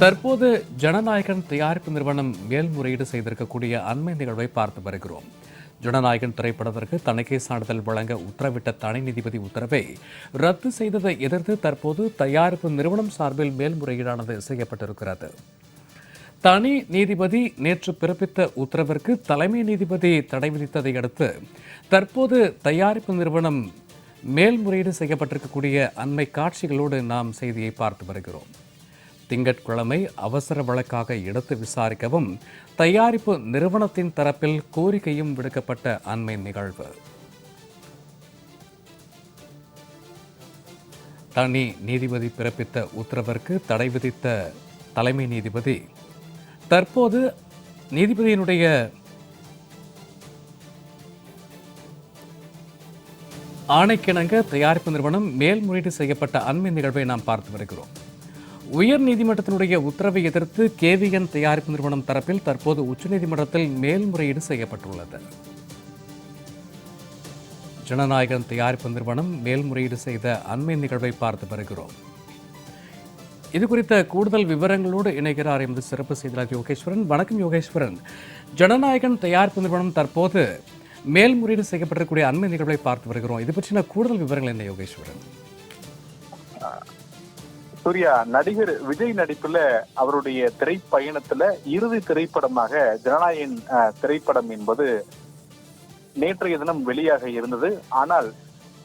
தற்போது ஜனநாயகன் தயாரிப்பு நிறுவனம் மேல்முறையீடு செய்திருக்கக்கூடிய அண்மை நிகழ்வை பார்த்து வருகிறோம். ஜனநாயகன் திரைப்படத்திற்கு தணிக்கை சான்றிதழ் வழங்க உத்தரவிட்ட தனி நீதிபதி உத்தரவை ரத்து செய்ததை எதிர்த்து தற்போது தயாரிப்பு நிறுவனம் சார்பில் மேல்முறையீடானது செய்யப்பட்டிருக்கிறது. தனி நீதிபதி நேற்று பிறப்பித்த உத்தரவிற்கு தலைமை நீதிபதி தடை விதித்ததை அடுத்து தற்போது தயாரிப்பு நிறுவனம் மேல்முறையீடு செய்யப்பட்டிருக்கக்கூடிய அண்மை காட்சிகளோடு நாம் செய்தியை பார்த்து வருகிறோம். திங்கட்கிழமை அவசர வழக்காக எடுத்து விசாரிக்கவும் தயாரிப்பு நிறுவனத்தின் தரப்பில் கோரிக்கையும் விடுக்கப்பட்ட அண்மை நிகழ்வு. தனி நீதிபதி பிறப்பித்த உத்தரவிற்கு தடை விதித்த தலைமை நீதிபதி தற்போது நீதிபதியினுடைய ஆணைக்கிணங்க தயாரிப்பு நிறுவனம் மேல்முறையீடு செய்யப்பட்ட அண்மை நிகழ்வை நாம் பார்த்து வருகிறோம். உயர் நீதிமன்றத்தினுடைய உத்தரவை எதிர்த்து கேவிஎன் தயாரிப்பு நிறுவனம் தரப்பில் தற்போது உச்சநீதிமன்றத்தில் மேல்முறையீடு செய்யப்பட்டுள்ளது. ஜனநாயகன் தயாரிப்பு நிறுவனம் மேல்முறையீடு செய்த அண்மை நிகழ்வை பார்த்து வருகிறோம். இது குறித்த கூடுதல் விவரங்களோடு இணைகிறார் எமது சிறப்பு செய்தியாளர் யோகேஸ்வரன். வணக்கம் யோகேஸ்வரன். ஜனநாயகன் தயாரிப்பு நிறுவனம் தற்போது மேல்முறையீடு செய்யப்பட்டிருக்கக்கூடிய அண்மை நிகழ்வை பார்த்து வருகிறோம். இது பற்றின கூடுதல் விவரங்கள் என்ன யோகேஸ்வரன்? சூர்யா நடிகர் விஜய் நடிப்புல அவருடைய திரைப்பயணத்துல இறுதி திரைப்படமாக ஜனநாயகன் திரைப்படம் என்பது நேற்றைய தினம் வெளியாக இருந்தது. ஆனால்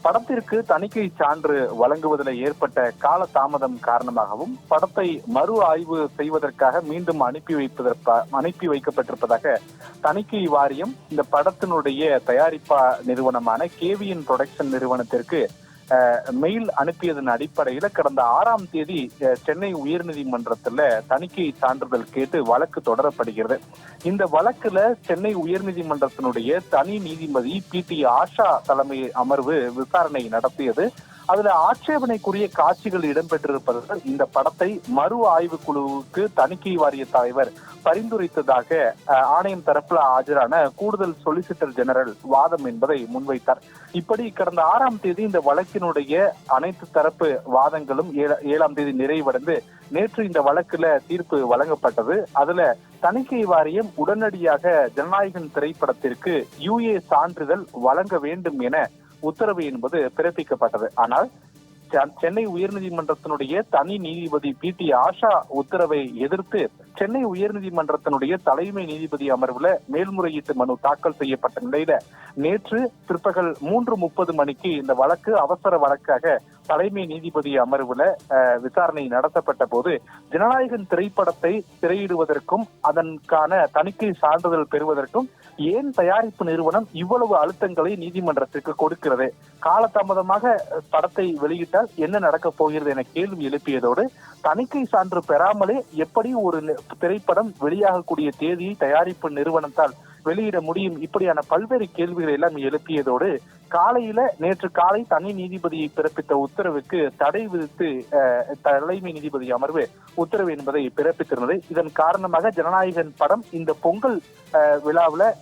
படத்திற்கு தணிக்கை சான்று வழங்குவதில் ஏற்பட்ட கால தாமதம் காரணமாகவும் படத்தை மறு ஆய்வு செய்வதற்காக மீண்டும் அனுப்பி வைப்பதற்கா அனுப்பி வைக்கப்பட்டிருப்பதாக தணிக்கை வாரியம் இந்த படத்தினுடைய தயாரிப்பா நிறுவனமான கேவிஎன் புரொடக்ஷன் நிறுவனத்திற்கு மெயில் அனுப்பியதன் அடிப்படையில கடந்த ஆறாம் தேதி அஹ், சென்னை உயர்நீதிமன்றத்துல தணிக்கை சான்றிதழ் கேட்டு வழக்கு தொடரப்படுகிறது. இந்த வழக்குல சென்னை உயர்நீதிமன்றத்தினுடைய தனி நீதிபதி பி டி ஆஷா தலைமை அமர்வு விசாரணை நடத்தியது. அதுல ஆட்சேபனைக்குரிய காட்சிகள் இடம்பெற்றிருப்பதால் இந்த படத்தை மறு ஆய்வு குழுவுக்கு தணிக்கை வாரிய தலைவர் பரிந்துரைத்ததாக ஆணையம் தரப்புல ஆஜரான கூடுதல் சொலிசிட்டர் ஜெனரல் வாதம் என்பதை முன்வைத்தார். இப்படி கடந்த ஆறாம் தேதி இந்த வழக்கினுடைய அனைத்து தரப்பு வாதங்களும் ஏழாம் தேதி நிறைவடைந்து நேற்று இந்த வழக்குல தீர்ப்பு வழங்கப்பட்டது. அதுல தணிக்கை வாரியம் உடனடியாக ஜனநாயகன் திரைப்படத்திற்கு யுஏ சான்றிதழ் வழங்க வேண்டும் என உத்தரவு என்பது பிறப்பிக்கப்பட்டது. ஆனால் சென்னை உயர்நீதிமன்றத்தினுடைய தனி நீதிபதி பி டி ஆஷா உத்தரவை எதிர்த்து சென்னை உயர்நீதிமன்றத்தினுடைய தலைமை நீதிபதி அமர்வுல மேல்முறையீட்டு மனு தாக்கல் செய்யப்பட்ட நிலையில நேற்று பிற்பகல் மூன்று முப்பது மணிக்கு இந்த வழக்கு அவசர வழக்காக தலைமை நீதிபதி அமர்வுல விசாரணை நடத்தப்பட்ட போது ஜனநாயகன் திரைப்படத்தை திரையிடுவதற்கும் அதற்கான தணிக்கை சான்றிதழ் பெறுவதற்கும் ஏன் தயாரிப்பு நிறுவனம் இவ்வளவு அழுத்தங்களை நீதிமன்றத்திற்கு கொடுக்கிறது? காலதாமதமாக படத்தை வெளியிட்டால் என்ன நடக்கப் போகிறது என கேள்வி எழுப்பியதோடு தணிக்கை சான்று பெறாமலே எப்படி ஒரு திரைப்படம் வெளியாகக்கூடிய தேதியை தயாரிப்பு நிறுவனத்தால் வெளியிட முடியும். இப்படியான பல்வேறு கேள்விகளை எல்லாம் எழுப்பியதோடு காலையில நேற்று காலை தனி நீதிபதியை பிறப்பித்த உத்தரவுக்கு தடை விதித்து தலைமை நீதிபதி அமர்வு உத்தரவு என்பதை பிறப்பித்திருந்தது. இதன் காரணமாக ஜனநாயகன் படம் இந்த பொங்கல் அஹ்,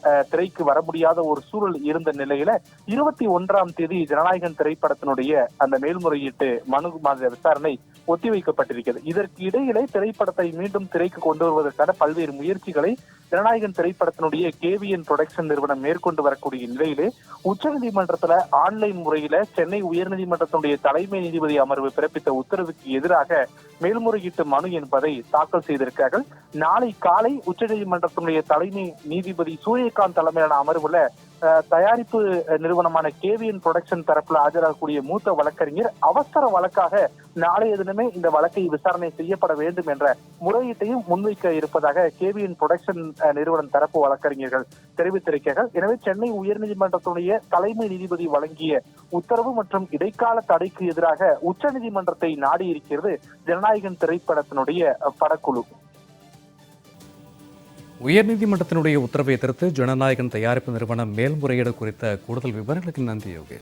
அஹ், திரைக்கு வர முடியாத ஒரு சூழல் இருந்த நிலையில இருபத்தி ஒன்றாம் தேதி ஜனநாயகன் திரைப்படத்தினுடைய அந்த மேல்முறையீட்டு மனு மாதிரி விசாரணை ஒத்திவைக்கப்பட்டிருக்கிறது. இதற்கு இடையிலே திரைப்படத்தை மீண்டும் திரைக்கு கொண்டு வருவதற்கான பல்வேறு முயற்சிகளை ஜனநாயகன் திரைப்படத்தினுடைய கேவிஎன் புரொடக்ஷன் நிறுவனம் மேற்கொண்டு வரக்கூடிய நிலையிலே உச்சநீதிமன்றத்துல ஆன்லைன் முறையில சென்னை உயர்நீதிமன்றத்தினுடைய தலைமை நீதிபதி அமர்வு பிறப்பித்த உத்தரவுக்கு எதிராக மேல்முறையீட்டு மனு என்பதை தாக்கல் செய்திருக்கிறார்கள். நாளை காலை உச்சநீதிமன்றத்தினுடைய தலைமை நீதிபதி சூரியகாந்த் தலைமையிலான அமர்வுல தயாரிப்பு நிறுவனமான கேவிஎன் புரொடக்ஷன் தரப்புல ஆஜராகக்கூடிய மூத்த வழக்கறிஞர் அவசர வழக்காக நாளைய தினமே இந்த வழக்கை விசாரணை செய்யப்பட வேண்டும் என்ற முறையீட்டையும் முன்வைக்க இருப்பதாக கேவிஎன் புரொடக்ஷன் அஹ், நிறுவனம் தரப்பு வழக்கறிஞர்கள் தெரிவித்திருக்கிறார்கள். எனவே சென்னை உயர்நீதிமன்றத்துடைய தலைமை நீதிபதி வழங்கிய உத்தரவு மற்றும் இடைக்கால தடைக்கு எதிராக உச்சநீதிமன்றத்தை நாடி இருக்கிறது ஜனநாயகன் திரைப்படத்தினுடைய படக்குழு. உயர்நீதிமன்றத்தினுடைய உத்தரவை எதிர்த்து ஜனநாயகன் தயாரிப்பு நிறுவனம் மேல்முறையீடு குறித்த கூடுதல் விவரங்களுக்கு நன்றி யோகேஷ்.